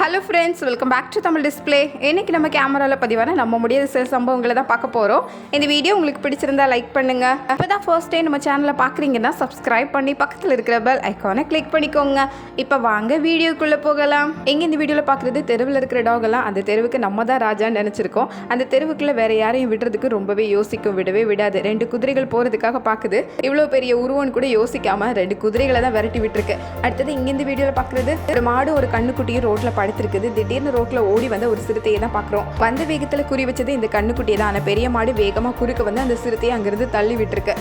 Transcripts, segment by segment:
Hello friends welcome back to Tamil display இன்னைக்கு நம்ம கேமராவில் பதிவான நம்ம முடியாத சில சம்பவங்களை தான் பார்க்க போகிறோம் இந்த வீடியோ உங்களுக்கு பிடிச்சிருந்தா லைக் பண்ணுங்கள் இப்போ தான் ஃபர்ஸ்ட் டைம் நம்ம சேனலை பார்க்குறீங்கன்னா சப்ஸ்கிரைப் பண்ணி பக்கத்தில் இருக்கிற பெல் ஐக்கானை கிளிக் பண்ணிக்கோங்க. இப்போ வாங்க வீடியோக்குள்ளே போகலாம். எங்கே இந்த வீடியோவில் பார்க்குறது? தெருவில் இருக்கிற டாகெல்லாம் அந்த தெருவுக்கு நம்ம தான் ராஜான்னு நினச்சிருக்கோம். அந்த தெருவுக்குள்ளே வேறு யாரையும் விடுறதுக்கு ரொம்பவே யோசிக்கும். விடவே விடாது. ரெண்டு குதிரைகள் போகிறதுக்காக பார்க்குது இவ்வளோ பெரிய உருவம்னு கூட யோசிக்காமல் ரெண்டு குதிரைகளை தான் விரட்டி விட்டுருக்கு. அடுத்தது இங்கே இந்த வீடியோவில் பார்க்குறது? ஒரு மாடு ஒரு கண்ணுக்குட்டியும் ரோட்டில் படுத்திருக்குது. திடீர்னு ரோட்டில் ஓடி வந்த ஒரு சிறுத்தையை தான் பார்க்குறோம். வந்த வேகத்தில் குறி வச்சது இந்த கண்ணுக்குட்டியை தான். ஆனால் பெரிய மாடு வேகமாக குறுக்க வந்து அந்த சிறுத்தையை அங்கிருந்து தள்ளி விட்டுருக்கு.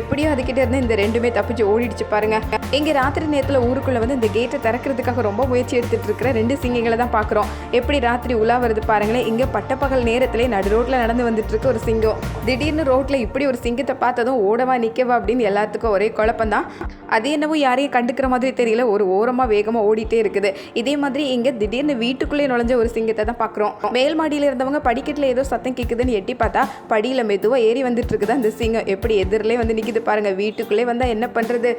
எப்படியும் அதுக்கிட்ட இருந்து இந்த ரெண்டுமே தப்பிச்சு ஓடிடுச்சு பாருங்க. எங்கள் ராத்திரி நேரத்தில் ஊருக்குள்ளே வந்து இந்த கேட்டை திறக்கிறதுக்காக ரொம்ப முயற்சி எடுத்துகிட்டு இருக்கிற ரெண்டு சிங்கங்களை தான் பார்க்குறோம் எப்படி ராத்திரி உலா வருது பாருங்களேன். இங்கே பட்டப்பகல் நேரத்திலே நடு ரோட்டில் நடந்து வந்துட்டு இருக்கு ஒரு சிங்கம். திடீர்னு ரோட்டில் இப்படி ஒரு சிங்கத்தை பார்த்ததும் ஓடவா நிற்கவா அப்படின்னு எல்லாத்துக்கும் ஒரே குழப்பம் தான் அது என்னவோ யாரையும் கண்டுக்கிற மாதிரி தெரியல. ஒரு ஓரமாக வேகமாக ஓடிட்டே இருக்குது. இதே மாதிரி இங்கே திடீர்னு வீட்டுக்குள்ளே நுழைஞ்ச ஒரு சிங்கத்தை தான் பார்க்குறோம் மேல் மாடியில் இருந்தவங்க படிக்கட்டில் ஏதோ சத்தம் கேட்குதுன்னு எட்டி பார்த்தா படியில் மெதுவாக ஏறி வந்துட்டு இருக்குது அந்த சிங்கம். எப்படி எதிரிலே வந்து நிற்கிது பாருங்க. வீட்டுக்குள்ளே வந்தால் என்ன பண்ணுறது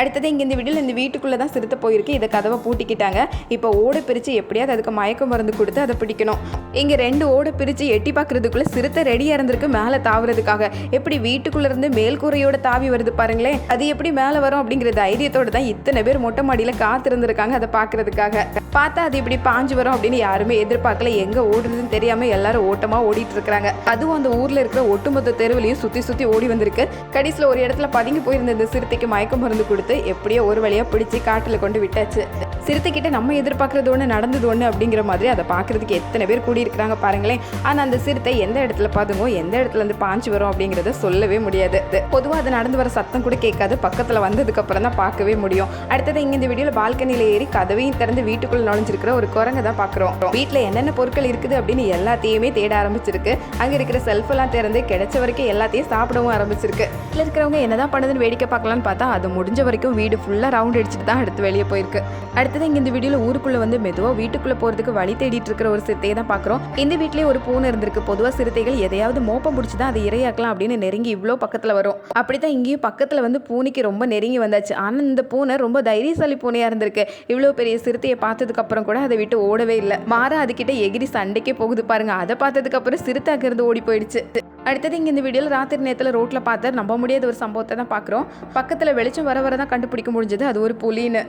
அடுத்தது இங்கே இந்த வீடியோவில் இந்த வீட்டுக்குள்ளே தான் சிறுத்தை போயிருக்கு. இதை கதவை பூட்டிக்கிட்டாங்க. இப்போ ஓடை பிரித்து எப்படியாவது அதுக்கு மயக்க மருந்து கொடுத்து அதை பிடிக்கணும். இங்கே ரெண்டு ஓடை பிரித்து எட்டி பார்க்குறதுக்குள்ளே சிறுத்தை ரெடியாக இருந்திருக்கு மேலே தாவுறதுக்காக. எப்படி வீட்டுக்குள்ளே இருந்து மேல் தாவி வருது பாருங்களேன். அது எப்படி மேலே வரும் அப்படிங்கிற தைரியத்தோடு தான் இத்தனை பேர் மொட்டை மாடியில் காத்திருந்திருக்காங்க அதை பார்க்கறதுக்காக. பார்த்தா அது இப்படி பாஞ்சு வரும் அப்படின்னு யாருமே எதிர்பார்க்கல. எங்கே ஓடுறதுன்னு தெரியாமல் எல்லாரும் ஓட்டமாக ஓடிட்டு இருக்கிறாங்க அதுவும் அந்த ஊரில் இருக்கிற ஒட்டுமொத்த தெருவிலையும் சுற்றி சுற்றி ஓடி வந்திருக்கு. கடைசியில் ஒரு இடத்துல பதுங்கி போயிருந்த இந்த சிறுத்தைக்கு மயக்க மருந்து கொடுத்து எப்படியோ ஒரு வழியா பிடிச்சி காட்டுல கொண்டு விட்டாச்சு. சிறுத்தை கிட்ட நம்ம எதிர்பார்க்கறது ஒன்று நடந்தது ஒன்று அப்படிங்கிற மாதிரி அதை பார்க்குறதுக்கு எத்தனை பேர் கூடியிருக்கிறாங்க பாருங்களேன். ஆனால் அந்த சிறுத்தை எந்த இடத்துல பாதுங்கோ எந்த இடத்துல இருந்து பாஞ்சு வரும் அப்படிங்கிறத சொல்லவே முடியாது. பொதுவாக அது நடந்து வர சத்தம் கூட கேட்காது. பக்கத்தில் வந்ததுக்கு அப்புறம் தான் பார்க்கவே முடியும். அடுத்தது இங்க இந்த வீடியோவில் பால்கனியில் ஏறி கதவையும் திறந்து வீட்டுக்குள்ள நுழைஞ்சிருக்கிற ஒரு குரங்கை தான் பார்க்குறோம். வீட்டில் என்னென்ன பொருட்கள் இருக்குது அப்படின்னு எல்லாத்தையுமே தேட ஆரம்பிச்சிருக்கு. அங்கே இருக்கிற செல்ஃபெல்லாம் திறந்து கிடைச்ச வரைக்கும் எல்லாத்தையும் சாப்பிடவும் ஆரம்பிச்சிருக்கு. வீட்டில் இருக்கிறவங்க என்னதான் பண்ணுதுன்னு வேடிக்கை பார்க்கலான்னு பார்த்தா அது முடிஞ்ச வரைக்கும் வீடு ஃபுல்லாக ரவுண்ட் அடிச்சுட்டு தான் அடுத்து வெளியே போயிருக்கு. அடுத்தது இங்கே இந்த வீடியோவில் ஊருக்குள்ளே வந்து மெதுவாக வீட்டுக்குள்ளே போகிறதுக்கு வழி தேடிட்டு இருக்கிற ஒரு சிறுத்தையை தான் பார்க்குறோம். இந்த வீட்லயே ஒரு பூனை இருந்திருக்கு. பொதுவாக சிறுத்தைகள் எதையாவது மோப்பம் பிடிச்சி தான் அதை இரையாக்கலாம் அப்படின்னு நெருங்கி இவ்வளோ பக்கத்தில் வரும். அப்படி தான் இங்கேயும் பக்கத்தில் வந்து பூனைக்கு ரொம்ப நெருங்கி வந்தாச்சு. ஆனால் இந்த பூனை ரொம்ப தைரியசாலி பூனையாக இருந்திருக்கு. இவ்வளோ பெரிய சிறுத்தையை பார்த்ததுக்கப்புறம் கூட அதை விட்டு ஓடவே இல்லை. மாறா அதுக்கிட்ட எகிரி சண்டைக்கே போகுது பாருங்க. அதை பார்த்ததுக்கப்புறம் சிறுத்தை அங்கேருந்து ஓடி போயிடுச்சு. அடுத்தது இங்கே இந்த வீடியோவில் ராத்திரி நேரத்தில் ரோட்டில் பார்த்த நம்ப முடியாத ஒரு சம்பவத்தை தான் பார்க்குறோம். பக்கத்தில் வெளிச்சம் வர வர தான் கண்டுபிடிக்க முடிஞ்சது. அது ஒரு புலின்னு.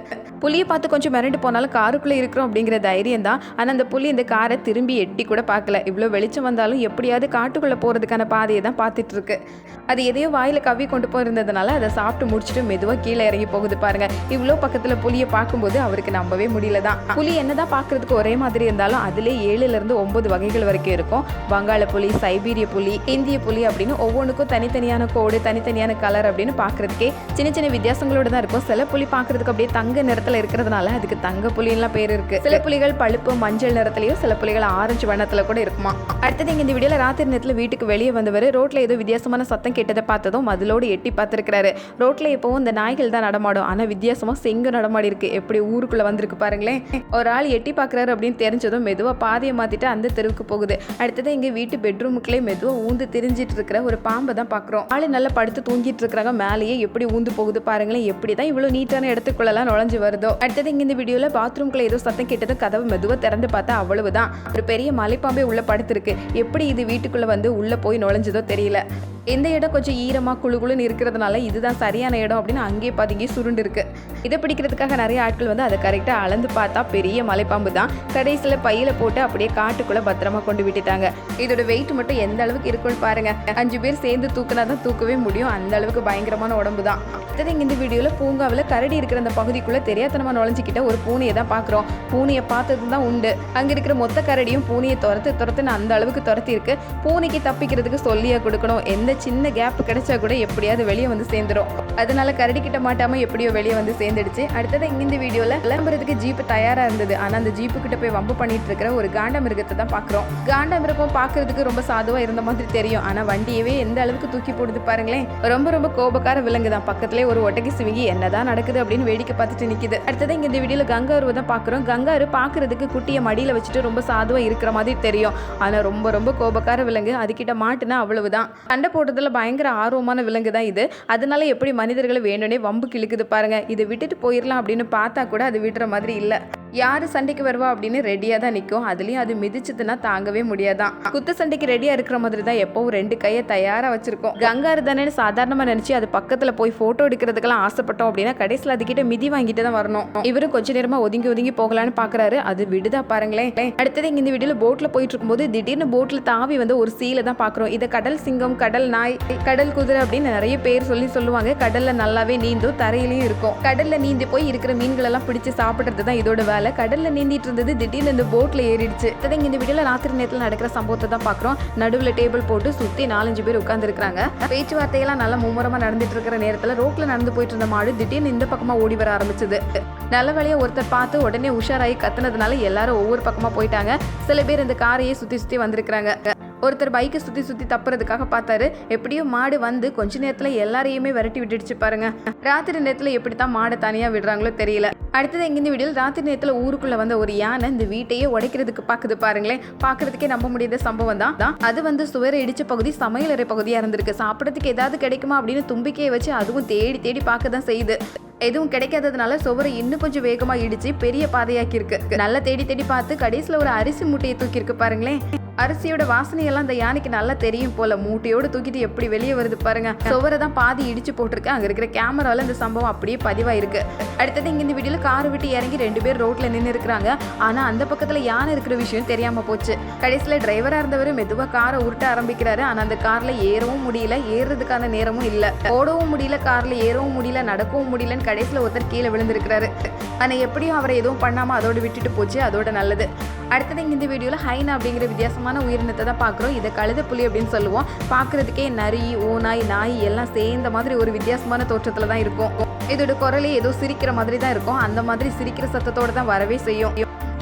புலியை பார்த்து கொஞ்சம் மிரண்டு போனாலும் காருக்குள்ளே இருக்கிறோம் அப்படிங்கிற தைரியம் தான். ஆனால் அந்த புலி இந்த காரை திரும்பி எட்டி கூட பார்க்கல. இவ்வளோ வெளிச்சம் வந்தாலும் எப்படியாவது காட்டுக்குள்ளே போகிறதுக்கான பாதையை தான் பார்த்துட்டு இருக்கு. அது எதையோ வாயில் கவி கொண்டு போயிருந்ததுனால அதை சாப்பிட்டு முடிச்சுட்டு மெதுவாக கீழே இறங்கி போகுது பாருங்க. இவ்வளோ பக்கத்தில் புலியை பார்க்கும்போது அவருக்கு நம்பவே முடியல தான். புலி என்னதான் பார்க்கறதுக்கு ஒரே மாதிரி இருந்தாலும் அதிலே ஏழுலேருந்து ஒன்பது வகைகள் வரைக்கும் இருக்கும். வங்காள புலி சைபீரிய புலி இந்திய புலி அப்படின்னு ஒவ்வொன்றுக்கும் தனித்தனியான கோடு தனித்தனியான கலர் அப்படின்னு பார்க்குறதுக்கே சின்ன சின்ன வித்தியாசங்களோட தான் இருக்கும். சில புலி பார்க்குறதுக்கு அப்படியே தங்க நிறத்துல இருக்கிறதுனால அதுக்கு தங்க புலின்லாம் பேர் இருக்கு. சில புலிகள் பழுப்பு மஞ்சள் நிறத்துலயும் சில புலிகள் ஆரஞ்சு வண்ணத்துல கூட இருக்குமா? அடுத்தது இங்கே இந்த வீடியோவில் ராத்திரி நேரத்தில் வீட்டுக்கு வெளியே வந்தவர் ரோட்டில் ஏதோ வித்தியாசமான சத்தம் கேட்டதை பார்த்ததும் மதிலோடு எட்டி பார்த்துருக்கிறாரு. ரோட்ல எப்பவும் இந்த நாய்கள் தான் நடமாடும். ஆனால் வித்தியாசமா செங்கு நடமாடி இருக்கு. எப்படி ஊருக்குள்ள வந்திருக்கு பாருங்களேன். ஒரு ஆள் எட்டி பார்க்குறாரு அப்படின்னு தெரிஞ்சதும் மெதுவாக பாதையை மாத்திட்டு அந்த தெருவுக்கு போகுது. அடுத்தது எங்க வீட்டு பெட்ரூமுக்குள்ளே மெதுவாக ஊந்து திரிஞ்சிட்டு இருக்கிற ஒரு பாம்பை தான் பார்க்குறோம். ஆளு நல்லா படுத்து தூங்கிட்டு இருக்கிறாங்க மேலேயே எப்படி ஊந்து போகுது பாருங்களேன். எப்படி தான் இவ்வளோ நீட்டான இடத்துக்குள்ளெல்லாம் நுழைஞ்சு வருதோ. அடுத்தது இங்கே இந்த வீடியோவில் பாத்ரூம்குள்ளே ஏதோ சத்தம் கேட்டதும் கதவை மெதுவாக திறந்து பார்த்தா அவ்வளவுதான். ஒரு பெரிய மலைப்பாம்பே உள்ளே படுத்திருக்கு. எப்படி இது வீட்டுக்குள்ளே வந்து உள்ளே போய் நுழைஞ்சதோ தெரியல. இந்த இடம் கொஞ்சம் ஈரமாக குழு குழுன்னு இருக்கிறதுனால இதுதான் சரியான இடம் அப்படின்னு அங்கேயே பார்த்தீங்க சுருண்டு இருக்கு இதை பிடிக்கிறதுக்காக நிறைய ஆட்கள் வந்து அதை கரெக்டாக அளந்து பார்த்தா பெரிய மலைப்பாம்பு தான். கடைசியில் பையில போட்டு அப்படியே காட்டுக்குள்ள பத்திரமா கொண்டு விட்டுட்டாங்க. இதோட வெயிட் மட்டும் எந்த அளவுக்கு இருக்கும்னு பாருங்க. அஞ்சு பேர் சேர்ந்து தூக்குனா தான் தூக்கவே முடியும். அந்த அளவுக்கு பயங்கரமான உடம்பு தான். அடுத்தது இந்த வீடியோவில் பூங்காவில் கரடி இருக்கிற அந்த பகுதிக்குள்ளே தெரியாதனமாக நுழைஞ்சிக்கிட்ட ஒரு பூனையை தான் பார்க்குறோம். பூனையை பார்த்தது தான் உண்டு. அங்கே இருக்கிற மொத்த கரடியும் பூனையை துரத்து துரத்துன்னு அந்த அளவுக்கு துரத்தி இருக்கு பூனைக்கு தப்பிக்கிறதுக்கு சொல்லியே கொடுக்கணும். எந்த சின்ன கேப் கிடைச்சா கூட எப்படியாவது வெளியே வந்து சேர்ந்துரும். அதனால கரடி கிட்ட மாட்டாம எப்படியோ வெளியே வந்து சேர்ந்துடுச்சு. அடுத்தது இந்த வீடியோல கிளம்புறதுக்கு ஜீப் தயாரா இருந்தது. ஆனா அந்த ஜீப்பு கிட்ட போய் வம்பு பண்ணிட்டு இருக்கிற ஒரு காண்ட மிருகத்தை தான் பாக்குறோம். காண்ட மிருகம் பாக்குறதுக்கு ரொம்ப சாதுவா இருந்த மாதிரி தெரியும். ஆனா வண்டியவே எந்த அளவுக்கு தூக்கி போடுது பாருங்களேன். ரொம்ப ரொம்ப கோபக்கார விலங்கு தான். பக்கத்துலேயே ஒரு ஒட்டகி சிவிங்கி என்னதான் நடக்குது? அப்படின்னு வேடிக்கை பார்த்துட்டு நிக்குது. அடுத்தது இங்க இந்த வீடியோல கங்காருவை தான் பாக்குறோம். கங்காரு பாக்குறதுக்கு குட்டியை மடியில வச்சுட்டு ரொம்ப சாதுவா இருக்கிற மாதிரி தெரியும். ஆனா ரொம்ப ரொம்ப கோபக்கார விலங்கு. அதுகிட்ட மாட்டுனா அவ்வளவுதான். சண்டை போடுறதுல பயங்கர ஆர்வமான விலங்கு தான் இது. அதனால எப்படி மனிதர்களை வேணும்னே வம்பு கிழக்குது பாருங்க. இதை விட்டுட்டு போயிடலாம் அப்படின்னு பார்த்தா கூட அது விடுற மாதிரி இல்லை. யார் சண்டைக்கு வருவா அப்படின்னு ரெடியாக தான் நிற்கும் அதுலேயும் அது மிதிச்சதுன்னா தாங்கவே முடியாதான். குத்து சண்டைக்கு ரெடியாக இருக்கிற மாதிரி தான் எப்போவும் ரெண்டு கையை தயாராக வச்சிருக்கோம். கங்காரு தானே சாதாரணமாக நினச்சி அது பக்கத்தில் போய் ஃபோட்டோ எடுக்கிறதுக்கெல்லாம் ஆசைப்பட்டோம் அப்படின்னா கடைசியில் அதுக்கிட்ட மிதி வாங்கிட்டு தான் வரணும். இவரும் கொஞ்ச நேரமாக ஒதுங்கி ஒதுங்கி போகலான்னு பார்க்குறாரு அது விடுதா பாருங்களேன். அடுத்தது இங்க இந்த வீடியோவில் போட்டில் போயிட்டு இருக்கும்போது திடீர்னு போட்டில் தாவி வந்து ஒரு சீலை தான் பார்க்குறோம் இதை கடல் சிங்கம் கடல் நாய் கடல் குதிரை அப்படின்னு நிறைய பேர் சொல்லி சொல்லுவாங்க. கடல்ல நல்லாவே நீந்தும் தரையிலையும் இருக்கும். கடல்ல நீந்தி போய் இருக்கிற மீன்கள் எல்லாம் பிடிச்சு சாப்பிடுறது தான் இதோட வேலை. கடல்ல நீந்திட்டு இருந்தது திடீர்னு இந்த போட்ல ஏறிடுச்சு. அடுத்தது இந்த வீடியோல ராத்திரி நேரத்தில் நடக்கிற சம்பவத்தை தான் பார்க்குறோம். நடுவில் டேபிள் போட்டு சுத்தி நாலஞ்சு பேர் உட்கார்ந்து இருக்காங்க பேச்சுவார்த்தையெல்லாம் நல்லா மும்முரமா நடந்துட்டு இருக்கிற நேரத்தில் ரோட்ல நடந்து போயிட்டு இருந்த மாடு திடீர்னு இந்த பக்கமா ஓடி வர ஆரம்பிச்சது. நல்ல வழியா ஒருத்தர் பார்த்து உடனே உஷாராகி கத்துனதுனால எல்லாரும் ஒவ்வொரு பக்கமா போயிட்டாங்க. சில பேர் இந்த காரையே சுத்தி சுத்தி வந்திருக்கிறாங்க. ஒருத்தர் பைக்கை சுற்றி சுற்றி தப்புறதுக்காக பார்த்தாரு. எப்படியோ மாடு வந்து கொஞ்ச நேரத்தில் எல்லாரையுமே விரட்டி விட்டுடுச்சு பாருங்க. ராத்திரி நேரத்தில் எப்படி தான் மாடை தனியாக விடுறாங்களோ தெரியல. அடுத்தது எங்கேருந்து இந்த வீடியோவில் ராத்திரி நேரத்தில் ஊருக்குள்ளே வந்த ஒரு யானை இந்த வீட்டையே உடைக்கிறதுக்கு பார்க்குது பாருங்களேன். பார்க்கறதுக்கே நம்ப முடியாத சம்பவம் தான். தான் அது வந்து சுவரை இடிச்ச பகுதி சமையலறை பகுதியாக இருந்திருக்கு. சாப்பிட்றதுக்கு ஏதாவது கிடைக்குமா அப்படின்னு தும்பிக்கையை வச்சு அதுவும் தேடி தேடி பார்க்க தான் செய்யுது. எதுவும் கிடைக்காததுனால சுவரை இன்னும் கொஞ்சம் வேகமாக இடிச்சு பெரிய பாதையாக்கி இருக்கு நல்லா தேடி தேடி பார்த்து கடைசியில் ஒரு அரிசி மூட்டையை தூக்கியிருக்கு பாருங்களேன். அரிசியோட வாசனையெல்லாம் அந்த யானைக்கு நல்லா தெரியும் போல. மூட்டையோட தூக்கிட்டு எப்படி வெளியே வருது பாருங்க. சுவரை தான் பாதி இடிச்சு போட்டிருக்கு. அங்க இருக்கிற கேமராவில் இந்த சம்பவம் அப்படியே பதிவாயிருக்கு. அடுத்தது இங்க இந்த வீடியோல கார் விட்டு இறங்கி ரெண்டு பேர் ரோட்ல நின்று இருக்கிறாங்க. ஆனா அந்த பக்கத்துல யானை இருக்கிற விஷயம் தெரியாம போச்சு. கடைசியில டிரைவரா இருந்தவர் மெதுவா காரை உருட்ட ஆரம்பிக்கிறாரு. ஆனா அந்த கார்ல ஏறவும் முடியல. ஏறுறதுக்கான நேரமும் இல்ல. ஓடவும் முடியல கார்ல ஏறவும் முடியல நடக்கவும் முடியலன்னு கடைசியில ஒருத்தர் கீழே விழுந்திருக்கிறாரு. ஆனா எப்படியும் அவரை எதுவும் பண்ணாம அதோட விட்டுட்டு போச்சு. அதோட நல்லது. அடுத்தது இந்த வீடியோல ஹைனா அப்படிங்கிற வித்தியாசம் வித்தியாசமான உயிரினத்தை தான் பார்க்குறோம். இதை கழுத புலி அப்படின்னு சொல்லுவோம். பார்க்கறதுக்கே நரி ஓநாய் நாய் எல்லாம் சேர்ந்த மாதிரி ஒரு வித்தியாசமான தோற்றத்துல தான் இருக்கும். இதோட குரலே ஏதோ சிரிக்கிற மாதிரி தான் இருக்கும். அந்த மாதிரி சிரிக்கிற சத்தத்தோடு தான் வரவே செய்யும்.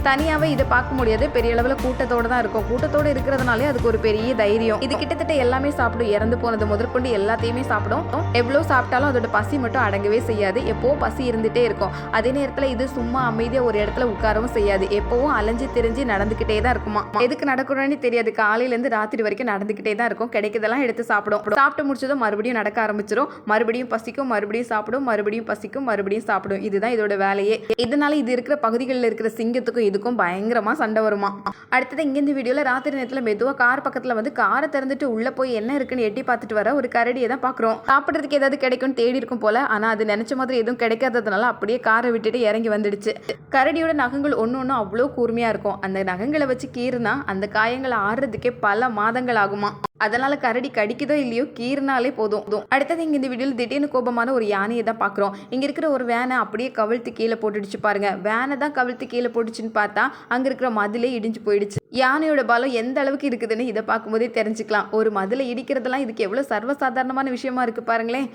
தனியாவே இதை பார்க்க முடியாது. பெரிய அளவில் கூட்டத்தோட தான் இருக்கும். கூட்டத்தோட இருக்கிறதுனாலே அதுக்கு ஒரு பெரிய தைரியம். இது கிட்டத்தட்ட எல்லாமே சாப்பிடும். இறந்து போனது முதற்கொண்டு எல்லாத்தையுமே சாப்பிடும். எவ்வளோ சாப்பிட்டாலும் அதோட பசி மட்டும் அடங்கவே செய்யாது. எப்போவும் பசி இருந்துட்டே இருக்கும். அதே நேரத்தில் இது சும்மா அமைதியாக ஒரு இடத்துல உட்காரவும் செய்யாது. எப்போவும் அலைஞ்சு திரிஞ்சு நடந்துக்கிட்டே தான் இருக்குமா? எதுக்கு நடக்கணும்னு தெரியாது. காலையிலேருந்து ராத்திரி வரைக்கும் நடந்துக்கிட்டே தான் இருக்கும். கிடைக்கிறதெல்லாம் எடுத்து சாப்பிடும். சாப்பிட்டு முடிச்சதும் மறுபடியும் நடக்க ஆரம்பிச்சிடும் மறுபடியும் பசிக்கும் மறுபடியும் சாப்பிடும் மறுபடியும் பசிக்கும் மறுபடியும் சாப்பிடும். இதுதான் இதோட வேலையே. இதனால இது இருக்கிற பகுதிகளில் இருக்கிற சிங்கத்துக்கும் இதுக்கும் பயங்கரமாக சண்டை வருமா? அடுத்தது இங்கேருந்து வீடியோவில் ராத்திரி நேரத்தில் மெதுவாக கார் பக்கத்தில் வந்து காரை திறந்துட்டு உள்ளே போய் என்ன இருக்குன்னு எட்டி பார்த்துட்டு வர ஒரு கரடியை தான் பார்க்குறோம். சாப்பிட்றதுக்கு ஏதாவது கிடைக்கும்னு தேடி இருக்கும் போல ஆனால் அது நினச்ச மாதிரி எதுவும் கிடைக்காததுனால அப்படியே காரை விட்டுட்டு இறங்கி வந்துடுச்சு. கரடியோட நகங்கள் ஒன்று ஒன்று அவ்வளோ கூர்மையாக இருக்கும். அந்த நகங்களை வச்சு கீறுனா அந்த காயங்களை ஆடுறதுக்கே பல மாதங்கள் ஆகுமா? அதனால கரடி கடிக்குதோ இல்லையோ கீறினாலே போதும். அடுத்தது இங்க இந்த வீடியோவில் திடீர்னு கோபமான ஒரு யானையை தான் பார்க்குறோம். இங்க இருக்கிற ஒரு வேனை அப்படியே கவிழ்த்து கீழே போட்டுடுச்சு பாருங்க. வேனை தான் கவிழ்த்து கீழே போட்டுச்சுன்னு பார்த்தா அங்க இருக்கிற மதிலே இடிஞ்சு போயிடுச்சு. யானையோட பலம் எந்த அளவுக்கு இருக்குதுன்னு இதை பார்க்கும்போதே தெரிஞ்சுக்கலாம். ஒரு மதிலை இடிக்கிறதெல்லாம் இதுக்கு எவ்வளோ சர்வசாதாரணமான விஷயமா இருக்கு பாருங்களேன்.